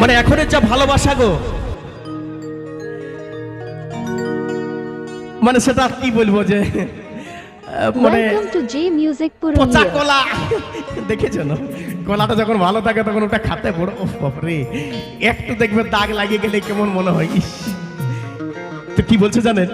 মানে এখনের যা ভালোবাসা গো। মানে সেটা কি বলব যে মানে পচা কলা। দেখেছ না? কলাটা যখন ভালো থাকে তখন ওটা খাতে বাপরে। একটু দেখবে দাগ লাগিয়ে গেলে কেমন মনে হয় তো কি বলছে জানেন?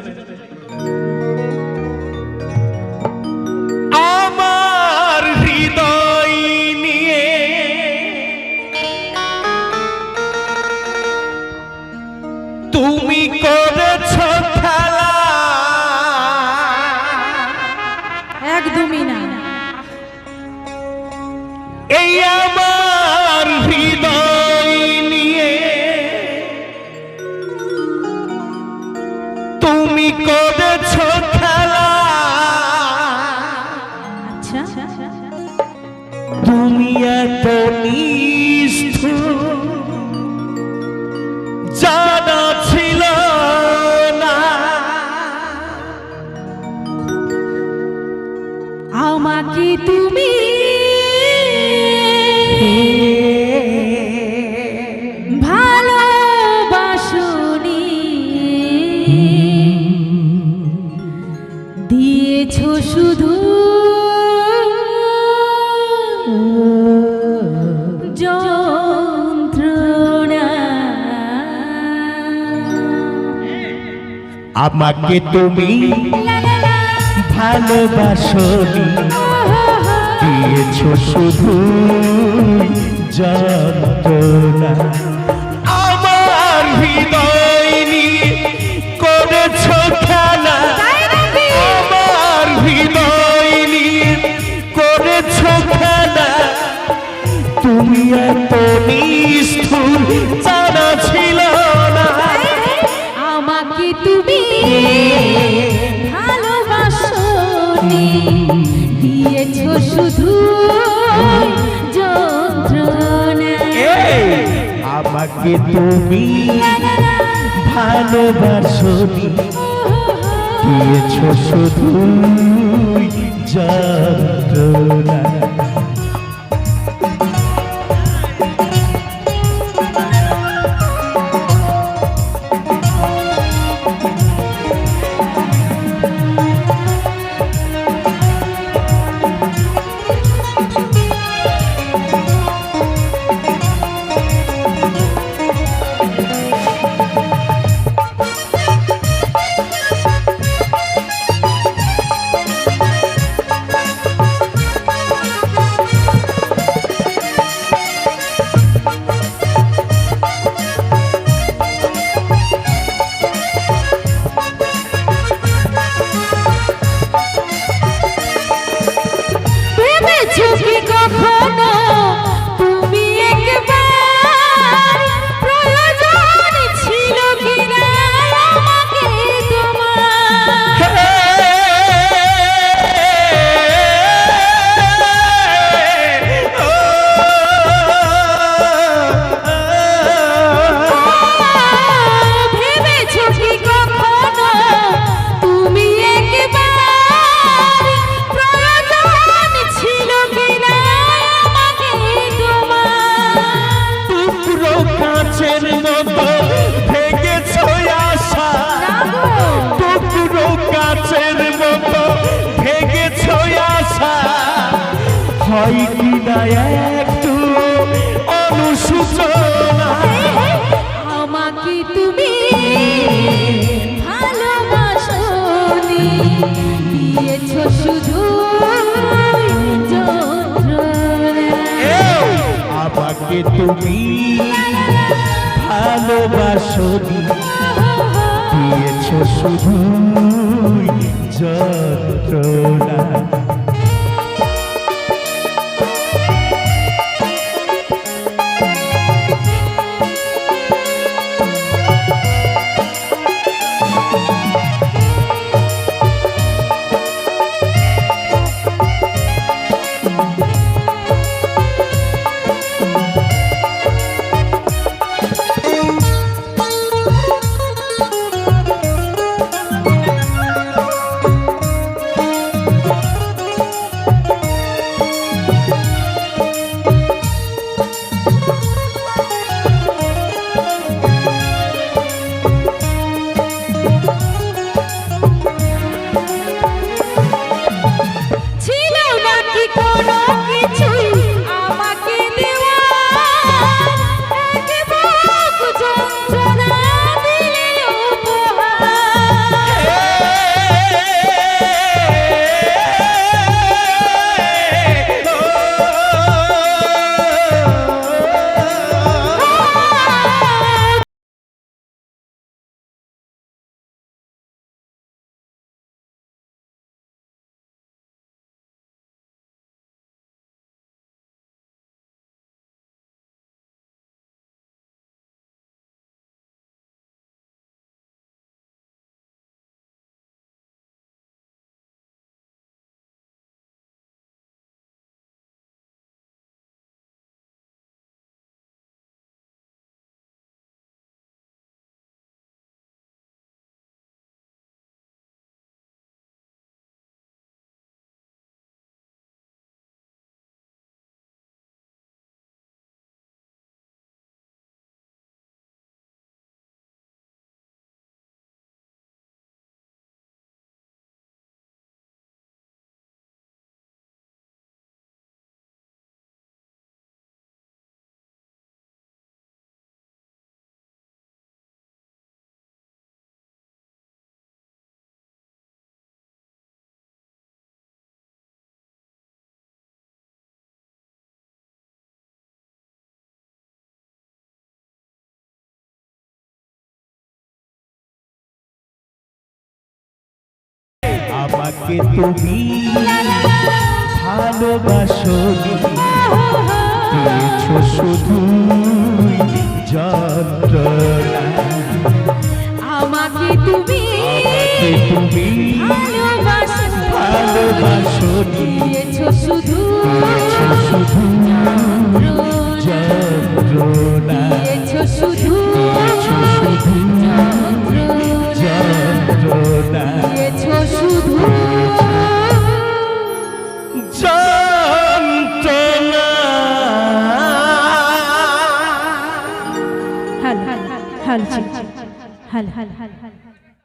এই আমার হৃদয় নিয়ে। তুমি করেছ খেলা। আচ্ছা। তুমি এত নিষ্ঠুর। আমাকে তুমি ভালোবাসনি দিয়েছ শুধু যন্ত্রণা ভালোবাসনি দিয়েছ শুধু আমাকে তুমি ভালোবাসো দিয়েছ শুধু যন্ত্রণা। একটু অনুসূচনা। আমাকে তুমি ভালোবাসনি দিয়েছ শুধু আমাকে তুমি ভালোবাসনি দিয়েছ শুধু যন্ত্রণা। আমাকে তুমি ভালোবাসো দিয়েছ শুধু আমাকে তুমি তুমি ভালোবাসো দিয়েছ শুধু শুধু हल हल हल हल